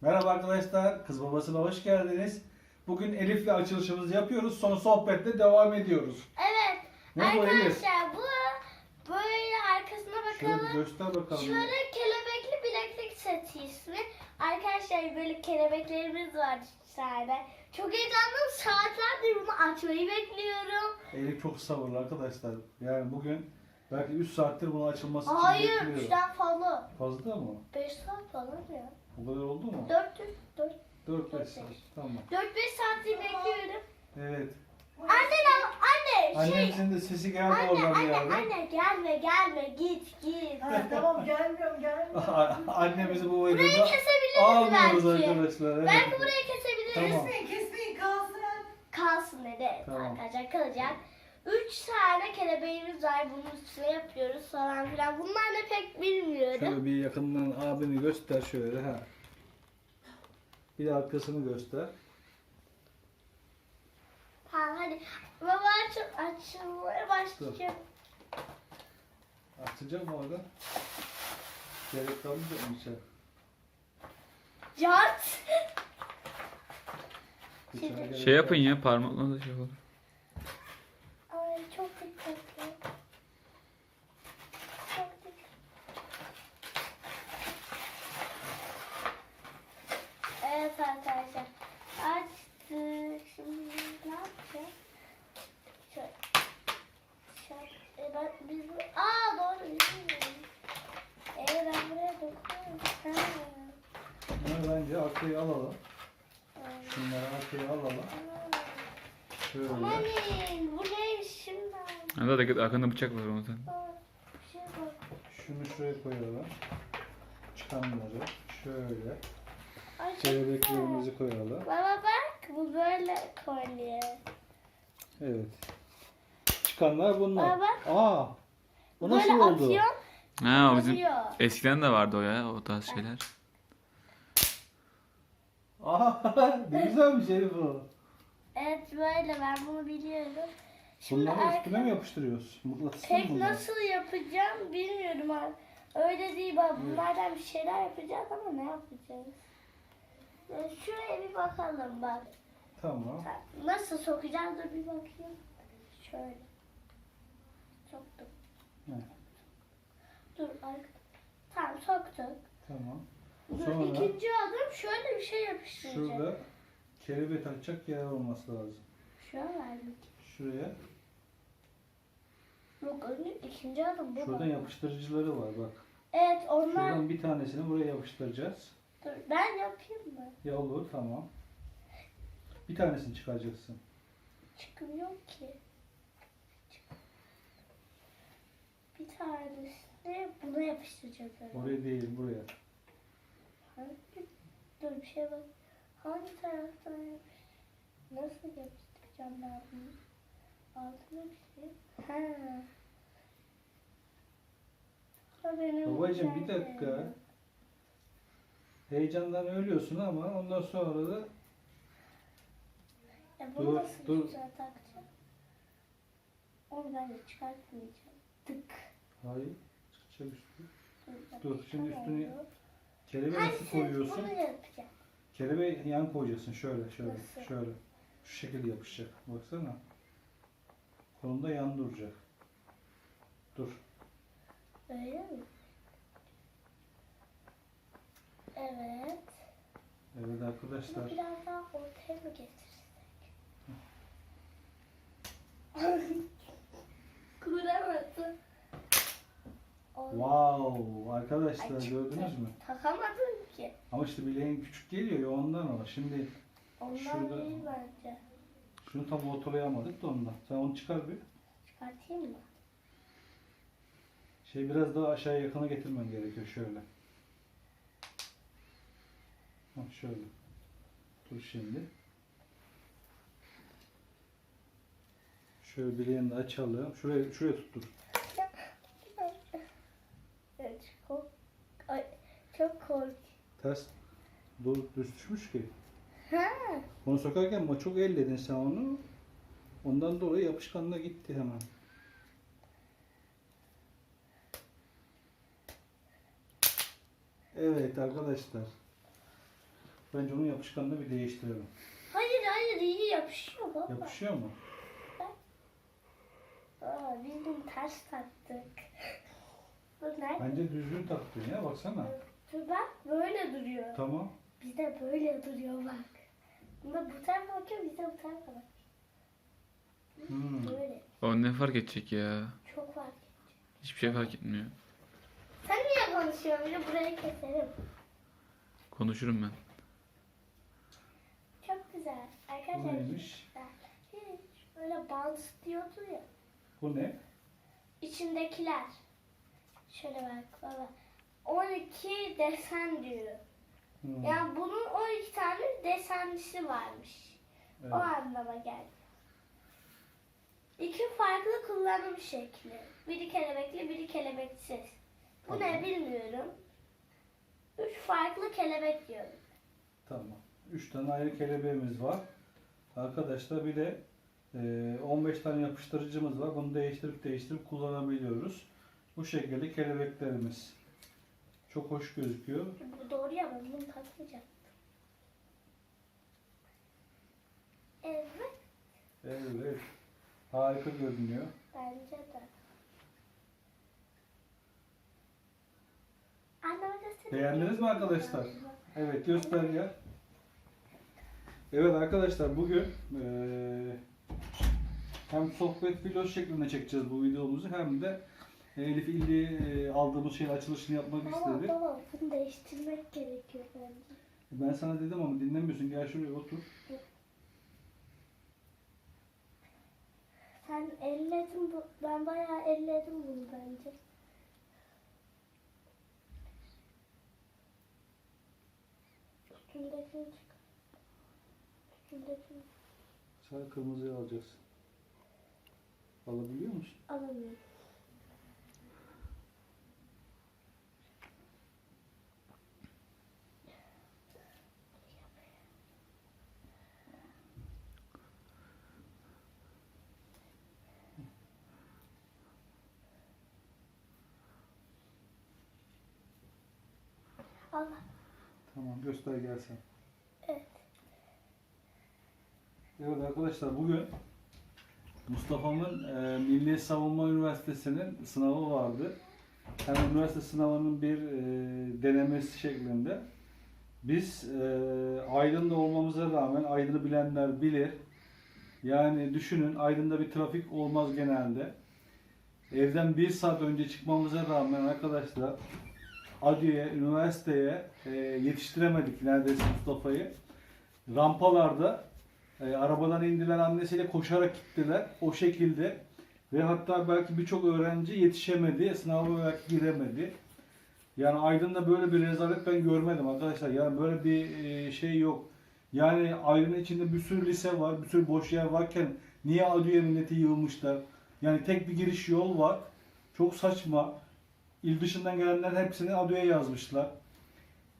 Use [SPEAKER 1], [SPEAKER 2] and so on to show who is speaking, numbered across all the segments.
[SPEAKER 1] Merhaba arkadaşlar, Kız Babası'na hoş geldiniz. Bugün Elif'le açılışımızı yapıyoruz, sonra sohbetle devam ediyoruz.
[SPEAKER 2] Evet.
[SPEAKER 1] Ne bu?
[SPEAKER 2] Arkadaşlar bu böyle arkasına
[SPEAKER 1] Şöyle
[SPEAKER 2] bakalım.
[SPEAKER 1] göster bakalım.
[SPEAKER 2] Şöyle kelebekli bileklik seti ismi. Arkadaşlar böyle kelebeklerimiz var içeride. Çok heyecanlıyım. Saatlerdir bunu açmayı bekliyorum.
[SPEAKER 1] Elif çok sabırlı arkadaşlar. Yani bugün belki 3 saattir bunun açılması için
[SPEAKER 2] Hayır,
[SPEAKER 1] bekliyor.
[SPEAKER 2] üçten fazla.
[SPEAKER 1] Fazla mı?
[SPEAKER 2] 5 saat falan ya.
[SPEAKER 1] O kadar oldu mu?
[SPEAKER 2] 4 4
[SPEAKER 1] 4
[SPEAKER 2] dört,
[SPEAKER 1] 5 saat.
[SPEAKER 2] beş.
[SPEAKER 1] Tamam.
[SPEAKER 2] 4 5 saattir bekliyorum.
[SPEAKER 1] Evet.
[SPEAKER 2] Anne anne şey
[SPEAKER 1] Annemizin de sesi geldi
[SPEAKER 2] Anne
[SPEAKER 1] oradan bir
[SPEAKER 2] anne
[SPEAKER 1] yerden.
[SPEAKER 2] anne gelme gelme git git.
[SPEAKER 3] Ha, tamam gelmiyorum gelmiyorum.
[SPEAKER 1] Annemizi bu
[SPEAKER 2] Burayı
[SPEAKER 1] videoda
[SPEAKER 2] kesebiliriz
[SPEAKER 1] almıyoruz
[SPEAKER 2] belki.
[SPEAKER 1] arkadaşlar. Evet.
[SPEAKER 2] Belki burayı kesebiliriz.
[SPEAKER 1] Tamam.
[SPEAKER 3] Kesmeyin kesmeyin kalsın.
[SPEAKER 2] Kalsın dedi.
[SPEAKER 1] Tamam.
[SPEAKER 2] Arkadaşlar kalacak. Üç tane kelebeğimiz var. Bunun üstüne yapıyoruz falan filan. Bunlar ne pek bilmiyorum.
[SPEAKER 1] Şöyle bir yakından abini göster şöyle ha. Bir de arkasını göster.
[SPEAKER 2] Tamam hadi. Baba aç, açılmaya başlayacak.
[SPEAKER 1] Açacak mı orada? Gerek kalmayacak mı içeri?
[SPEAKER 2] Cart.
[SPEAKER 1] İçeri gerek
[SPEAKER 4] Şey yapın
[SPEAKER 1] kalmayacak.
[SPEAKER 4] ya parmakla da şey olur.
[SPEAKER 2] Ay çok dikkatli. Çok dikkatli. Evet arkadaşlar. Açtık. Şimdi ne yapacağız? Şöyle. Şöyle. E ben, biz bu... Aa doğru bilmiyorum. Ee ben buraya dokunuyorum.
[SPEAKER 1] Bence arkaya alalım. Şunları arkaya alalım. Şöyle.
[SPEAKER 2] Amanın bu neymiş şimdi?
[SPEAKER 4] Hadi dikkat arkanda bıçak var onu sen.
[SPEAKER 2] Bir şey bak.
[SPEAKER 1] Şunu şuraya koyalım. Çıkanları şöyle.
[SPEAKER 2] Ay, çok güzel.
[SPEAKER 1] Kelebeklerimizi koyalım.
[SPEAKER 2] Baba bak bu böyle kolye.
[SPEAKER 1] Evet. Çıkanlar bunlar.
[SPEAKER 2] Baba.
[SPEAKER 1] Aa. Bu nasıl
[SPEAKER 2] böyle
[SPEAKER 1] oldu?
[SPEAKER 2] atıyor,
[SPEAKER 4] Ha o bizim
[SPEAKER 2] alıyor.
[SPEAKER 4] eskiden de vardı o ya o tarz şeyler.
[SPEAKER 1] Aa, ne güzel bir şey bu.
[SPEAKER 2] Evet böyle ben bunu biliyorum. Şimdi
[SPEAKER 1] Bunları
[SPEAKER 2] arka-
[SPEAKER 1] üstüne mi yapıştırıyoruz?
[SPEAKER 2] Pek
[SPEAKER 1] bunlar?
[SPEAKER 2] nasıl yapacağım bilmiyorum abi. Öyle değil bak bunlardan bir şeyler yapacağız ama ne yapacağız? Ya Şuraya bir bakalım bak.
[SPEAKER 1] Tamam.
[SPEAKER 2] Nasıl sokacağız da bir bakayım. Şöyle. Soktum.
[SPEAKER 1] Evet.
[SPEAKER 2] Dur arka. Tamam soktuk.
[SPEAKER 1] Tamam.
[SPEAKER 2] Dur
[SPEAKER 1] Sonra
[SPEAKER 2] ikinci adım şöyle bir şey yapıştıracağım.
[SPEAKER 1] şurada kelebek takacak yer olması lazım.
[SPEAKER 2] Şu an verdik.
[SPEAKER 1] Şuraya.
[SPEAKER 2] Yok önce ikinci adım bu.
[SPEAKER 1] Şuradan yapıştırıcıları var bak.
[SPEAKER 2] Evet onlar.
[SPEAKER 1] Şuradan bir tanesini buraya yapıştıracağız.
[SPEAKER 2] Dur ben yapayım mı?
[SPEAKER 1] Ya olur tamam. Bir tanesini çıkaracaksın.
[SPEAKER 2] Çıkmıyor ki. Bir tanesini buna yapıştıracağız. herhalde.
[SPEAKER 1] Oraya değil buraya.
[SPEAKER 2] Hangi? Dur bir şey bak. Hangi taraftan yapış? Nasıl yapıştıracağım ben bunu? Altına bir şey. Ha. Ha, benim
[SPEAKER 1] Babacım bir
[SPEAKER 2] güzel
[SPEAKER 1] dakika.
[SPEAKER 2] yerim.
[SPEAKER 1] Heyecandan ölüyorsun ama ondan sonra da
[SPEAKER 2] Ya bunu
[SPEAKER 1] Dur,
[SPEAKER 2] nasıl
[SPEAKER 1] dur.
[SPEAKER 2] güzel takacağım? Onu ben de çıkartmayacağım. Tık.
[SPEAKER 1] Hayır çıkacak üstü.
[SPEAKER 2] Dur,
[SPEAKER 1] şimdi üstünü. Kelebeği nasıl koyuyorsun?
[SPEAKER 2] Bunu yapacağım.
[SPEAKER 1] Kelebeği yan koyacaksın şöyle şöyle
[SPEAKER 2] Nasıl?
[SPEAKER 1] şöyle. Şu şekilde yapışacak. Baksana. Kolunda yan duracak. Dur.
[SPEAKER 2] Öyle mi? Evet.
[SPEAKER 1] Evet
[SPEAKER 2] Bunu
[SPEAKER 1] arkadaşlar.
[SPEAKER 2] biraz daha ortaya mı getirsek? Kuramadım.
[SPEAKER 1] Wow arkadaşlar
[SPEAKER 2] Ay,
[SPEAKER 1] gördünüz mü?
[SPEAKER 2] Takamadım ki.
[SPEAKER 1] Ama işte bileğin küçük geliyor ya ondan o. Şimdi
[SPEAKER 2] Ondan
[SPEAKER 1] Şurada-
[SPEAKER 2] değil bence.
[SPEAKER 1] şunu tam ortalayamadık da ondan. Sen onu çıkar bir.
[SPEAKER 2] Çıkartayım mı?
[SPEAKER 1] Şey biraz daha aşağıya yakına getirmen gerekiyor şöyle. Hah, şöyle. Dur şimdi. Şöyle bileğini de açalım. Şuraya şuraya tuttur.
[SPEAKER 2] Evet, çok, ay, çok kork.
[SPEAKER 1] Ters düz düşmüş ki.
[SPEAKER 2] Ha,
[SPEAKER 1] Onu sokarken ama çok elledin sen onu. Ondan dolayı yapışkanına gitti hemen. Evet arkadaşlar. Bence onun yapışkanını bir değiştirelim.
[SPEAKER 2] Hayır hayır iyi yapışıyor baba.
[SPEAKER 1] Yapışıyor mu?
[SPEAKER 2] Aa, biz bunu ters taktık. Bu ne?
[SPEAKER 1] Bence düzgün taktın ya baksana.
[SPEAKER 2] Dur bak böyle duruyor.
[SPEAKER 1] Tamam.
[SPEAKER 2] Bizde böyle duruyor bak. Bunda bu tarafa bakıyor bizde bu tarafa bak.
[SPEAKER 1] Hmm.
[SPEAKER 2] Böyle.
[SPEAKER 4] O ne fark edecek ya?
[SPEAKER 2] Çok fark.
[SPEAKER 4] Hiçbir şey fark etmiyor.
[SPEAKER 2] Sen niye konuşuyorsun? Bir de burayı keserim.
[SPEAKER 4] Konuşurum ben.
[SPEAKER 2] Çok güzel.
[SPEAKER 1] Bu
[SPEAKER 2] Arkadaşlar
[SPEAKER 1] neymiş?
[SPEAKER 2] hiç böyle bant diyordu ya.
[SPEAKER 1] Bu ne?
[SPEAKER 2] İçindekiler. Şöyle bak baba. 12 desen diyor.
[SPEAKER 1] Hmm.
[SPEAKER 2] Yani bunun 12 tane desenlisi varmış.
[SPEAKER 1] Evet.
[SPEAKER 2] O anlama geldi. İki farklı kullanım şekli. Biri kelebekli, biri kelebeksiz. Bu ne
[SPEAKER 1] Tamam.
[SPEAKER 2] bilmiyorum. Üç farklı kelebek diyorum.
[SPEAKER 1] Tamam. 3 tane ayrı kelebeğimiz var. Arkadaşlar bir de e, 15 tane yapıştırıcımız var. Bunu değiştirip değiştirip kullanabiliyoruz. Bu şekilde kelebeklerimiz. Çok hoş gözüküyor.
[SPEAKER 2] Bu doğru ya ben bunu takmayacağım. Evet
[SPEAKER 1] Evet. Harika görünüyor.
[SPEAKER 2] bence de.
[SPEAKER 1] Beğendiniz mi arkadaşlar? Evet göster ya. Evet arkadaşlar bugün eee, hem sohbet vlog şeklinde çekeceğiz bu videomuzu hem de Elif illi eee, aldığımız şeyin açılışını yapmak
[SPEAKER 2] Baba
[SPEAKER 1] istedik.
[SPEAKER 2] baba bunu değiştirmek gerekiyor bence.
[SPEAKER 1] Ben sana dedim ama dinlemiyorsun. Gel şuraya otur.
[SPEAKER 2] Sen elledin bu, ben bayağı elledim bunu bence. Üstündekini çıkar. Üstündekini
[SPEAKER 1] Sen kırmızıyı alacaksın. Alabiliyor musun?
[SPEAKER 2] alamıyorum. Allah.
[SPEAKER 1] Tamam göster gelsen.
[SPEAKER 2] Evet.
[SPEAKER 1] Evet arkadaşlar bugün Mustafa'mın e, Milli Savunma Üniversitesi'nin sınavı vardı. Hem üniversite sınavının bir e, denemesi şeklinde. Biz e, Aydın'da olmamıza rağmen Aydın'ı bilenler bilir. Yani düşünün Aydın'da bir trafik olmaz genelde. Evden bir saat önce çıkmamıza rağmen arkadaşlar Adliye, üniversiteye e, yetiştiremedik neredeyse Mustafa'yı. Rampalarda e, arabadan indiler annesiyle koşarak gittiler o şekilde. Ve hatta belki birçok öğrenci yetişemedi, sınava belki giremedi. Yani Aydın'da böyle bir rezalet ben görmedim arkadaşlar. Yani böyle bir e, şey yok. Yani Aydın içinde bir sürü lise var, bir sürü boş yer varken niye Adliye milleti yığılmışlar? Yani tek bir giriş yol var. Çok saçma. İl dışından gelenler hepsini Adliye'ye yazmışlar.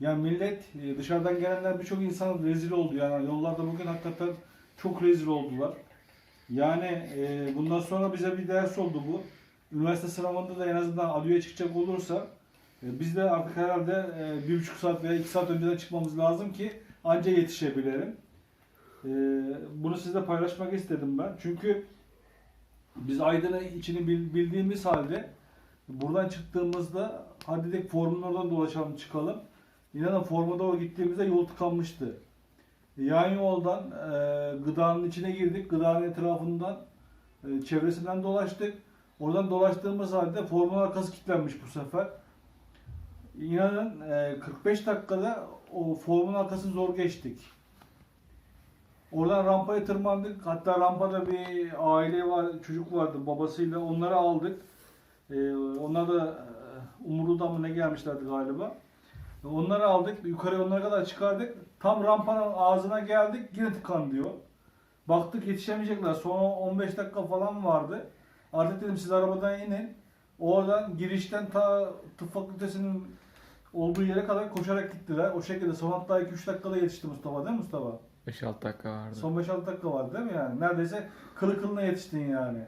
[SPEAKER 1] Yani millet e, dışarıdan gelenler birçok insan rezil oldu yani yollarda bugün hakikaten çok rezil oldular. Yani e, bundan sonra bize bir ders oldu bu. Üniversite sınavında da en azından Adliye'ye çıkacak olursa e, biz de artık herhalde bir buçuk saat veya iki saat önceden çıkmamız lazım ki anca yetişebilelim. Bunu sizle paylaşmak istedim ben. Çünkü biz Aydın'ın içini bil- bildiğimiz halde buradan çıktığımızda hadi dedik formun dolaşalım çıkalım. İnanın forma doğru gittiğimizde yol tıkanmıştı. Yan yoldan e, gıdanın içine girdik. Gıdanın etrafından e, çevresinden dolaştık. Oradan dolaştığımız halde formun arkası kilitlenmiş bu sefer. İnanın e, 45 dakikada o formun arkasını zor geçtik. Oradan rampaya tırmandık. Hatta rampada bir aile var, çocuk vardı babasıyla. Onları aldık. E, onlar da e, Umurlu'dan mı ne gelmişlerdi galiba. Onları aldık. Yukarı onlara kadar çıkardık. Tam rampanın ağzına geldik. Yine tıkandı yol. Baktık yetişemeyecekler. Sonra 15 dakika falan vardı. Artık dedim siz arabadan inin. Oradan girişten ta tıp fakültesinin olduğu yere kadar koşarak gittiler. O şekilde son hatta 2-3 dakikada yetişti Mustafa değil mi Mustafa?
[SPEAKER 4] 5-6 dakika vardı.
[SPEAKER 1] Son 5-6 dakika vardı değil mi yani? Neredeyse kılı kılına yetiştin yani.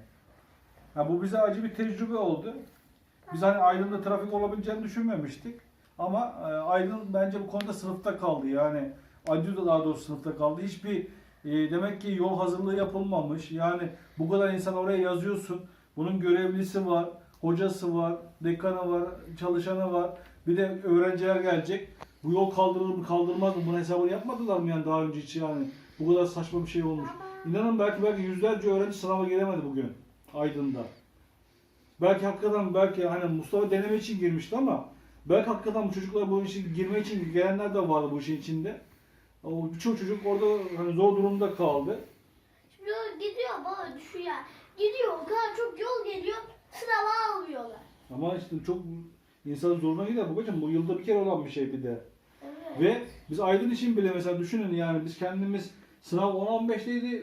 [SPEAKER 1] Ha, bu bize acı bir tecrübe oldu. Biz hani Aydın'da trafik olabileceğini düşünmemiştik. Ama e, Aydın bence bu konuda sınıfta kaldı yani. Acı da daha doğrusu sınıfta kaldı. Hiçbir e, demek ki yol hazırlığı yapılmamış. Yani bu kadar insan oraya yazıyorsun. Bunun görevlisi var, hocası var, dekanı var, çalışanı var. Bir de öğrenciler gelecek. Bu yol kaldırılır mı kaldırılmaz mı? Bunun hesabını yapmadılar mı yani daha önce hiç yani? Bu kadar saçma bir şey olmuş. İnanın belki belki yüzlerce öğrenci sınava giremedi bugün Aydın'da. Belki hakikaten belki hani Mustafa deneme için girmişti ama belki hakikaten bu çocuklar bu işe girme için gelenler de vardı bu işin içinde. O birçok çocuk orada hani zor durumda kaldı.
[SPEAKER 2] Şimdi gidiyor baba düşüyor. Gidiyor o kadar çok yol geliyor. Sınava almıyorlar.
[SPEAKER 1] Ama işte çok insanın zoruna gider babacığım. Bu yılda bir kere olan bir şey bir de.
[SPEAKER 2] Evet.
[SPEAKER 1] Ve biz Aydın için bile mesela düşünün yani biz kendimiz sınav 10-15'teydi.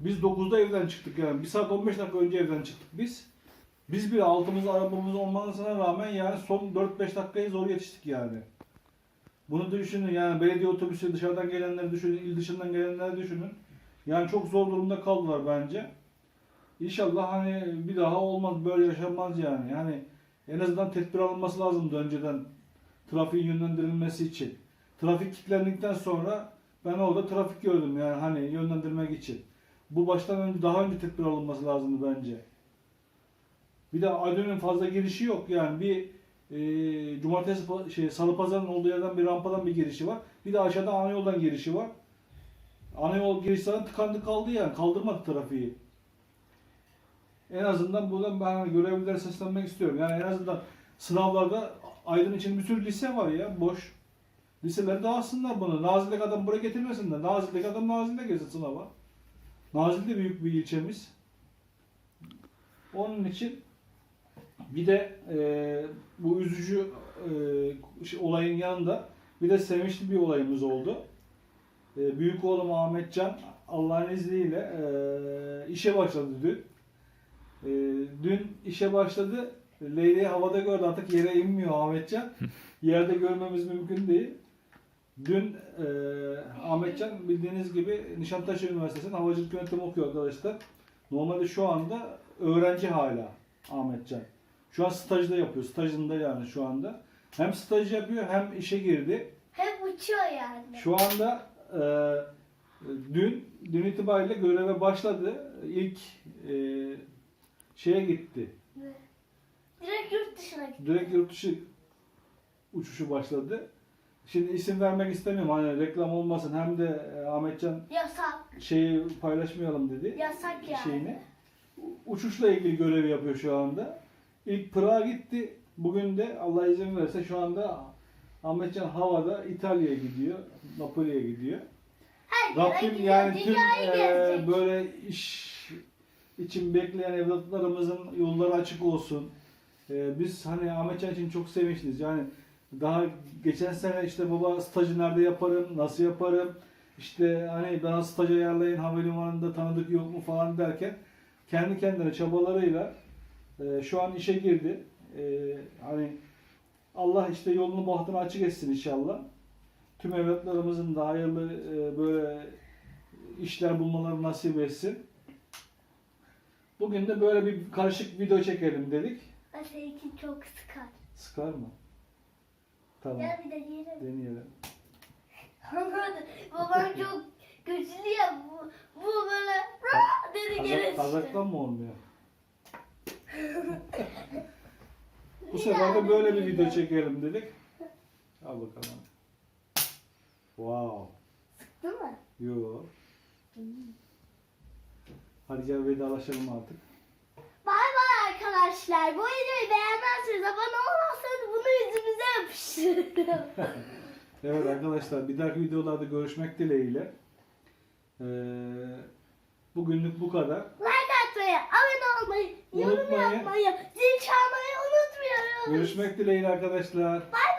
[SPEAKER 1] Biz 9'da evden çıktık yani. 1 saat 15 dakika önce evden çıktık biz. Biz bile altımızda arabamız olmasına rağmen yani son 4-5 dakikayı zor yetiştik yani. Bunu düşünün yani belediye otobüsü dışarıdan gelenleri düşünün, il dışından gelenleri düşünün. Yani çok zor durumda kaldılar bence. İnşallah hani bir daha olmaz böyle yaşanmaz yani. Yani en azından tedbir alınması lazımdı önceden trafiğin yönlendirilmesi için. Trafik kilitlendikten sonra ben orada trafik gördüm yani hani yönlendirmek için. Bu baştan önce daha önce tedbir alınması lazımdı bence. Bir de Aydın'ın fazla girişi yok yani bir e, cumartesi şey salı pazarın olduğu yerden bir rampadan bir girişi var. Bir de aşağıda ana yoldan girişi var. Ana yol girişi zaten tıkandı kaldı yani kaldırmadı trafiği. En azından buradan ben hani görevlilere seslenmek istiyorum. Yani en azından sınavlarda Aydın için bir sürü lise var ya boş. Liseleri dağıtsınlar bunu. Nazillik adam buraya getirmesinler. Nazillik adam Nazilli'de girsin sınava. Nazilli de büyük bir ilçemiz. Onun için bir de e, bu üzücü e, olayın yanında bir de sevinçli bir olayımız oldu. E, büyük oğlum Ahmetcan Allah'ın izniyle e, işe başladı dün. E, dün işe başladı. Leyli'yi havada gördü artık yere inmiyor Ahmetcan. Yerde görmemiz mümkün değil. Dün e, Ahmetcan bildiğiniz gibi Nişantaşı Üniversitesi'nin havacılık yönetimi okuyor arkadaşlar. Normalde şu anda öğrenci hala Ahmetcan. Şu an stajda yapıyor. Stajında yani şu anda. Hem staj yapıyor hem işe girdi.
[SPEAKER 2] Hep uçuyor yani.
[SPEAKER 1] Şu anda e, dün dün itibariyle göreve başladı. İlk e, şeye gitti.
[SPEAKER 2] Direkt yurt dışına gitti.
[SPEAKER 1] Direkt yurt dışı uçuşu başladı. Şimdi isim vermek istemiyorum hani reklam olmasın hem de e, Ahmetcan
[SPEAKER 2] Yasak.
[SPEAKER 1] şeyi paylaşmayalım dedi.
[SPEAKER 2] Yasak yani.
[SPEAKER 1] Şeyini. Uçuşla ilgili görevi yapıyor şu anda. İlk Prag'a gitti. Bugün de Allah izin verirse şu anda Ahmetcan havada İtalya'ya gidiyor. Napoli'ye gidiyor.
[SPEAKER 2] Her
[SPEAKER 1] Rabbim yani tüm e, böyle iş için bekleyen evlatlarımızın yolları açık olsun. E, biz hani Ahmetcan için çok sevinçliyiz. Yani daha geçen sene işte baba stajı nerede yaparım, nasıl yaparım, işte hani bana staj ayarlayın havalimanında tanıdık yok mu falan derken kendi kendine çabalarıyla e, şu an işe girdi. E, hani Allah işte yolunu bahtını açık etsin inşallah. Tüm evlatlarımızın da hayırlı e, böyle işler bulmaları nasip etsin. Bugün de böyle bir karışık video çekelim dedik.
[SPEAKER 2] Seninki çok sıkar.
[SPEAKER 1] Sıkar mı? Tamam.
[SPEAKER 2] Gel bir de diyelim.
[SPEAKER 1] Deneyelim.
[SPEAKER 2] Babam çok güçlü ya. Bu, bu böyle "Rah!" dedi gene
[SPEAKER 1] kazaktan mı olmuyor? Bu sefer de böyle bir video çekelim dedik. Al bakalım. Wow.
[SPEAKER 2] Değil mi?
[SPEAKER 1] Yo. Hadi gel vedalaşalım artık.
[SPEAKER 2] Arkadaşlar. Bu videoyu beğenmezseniz abone olmazsanız bunu yüzümüze yapıştırın.
[SPEAKER 1] Evet arkadaşlar bir dahaki videolarda görüşmek dileğiyle. Ee, bugünlük bu kadar.
[SPEAKER 2] like atmayı, abone olmayı, yorum yapmayı, zil çalmayı unutmuyoruz.
[SPEAKER 1] Görüşmek dileğiyle arkadaşlar.
[SPEAKER 2] Bay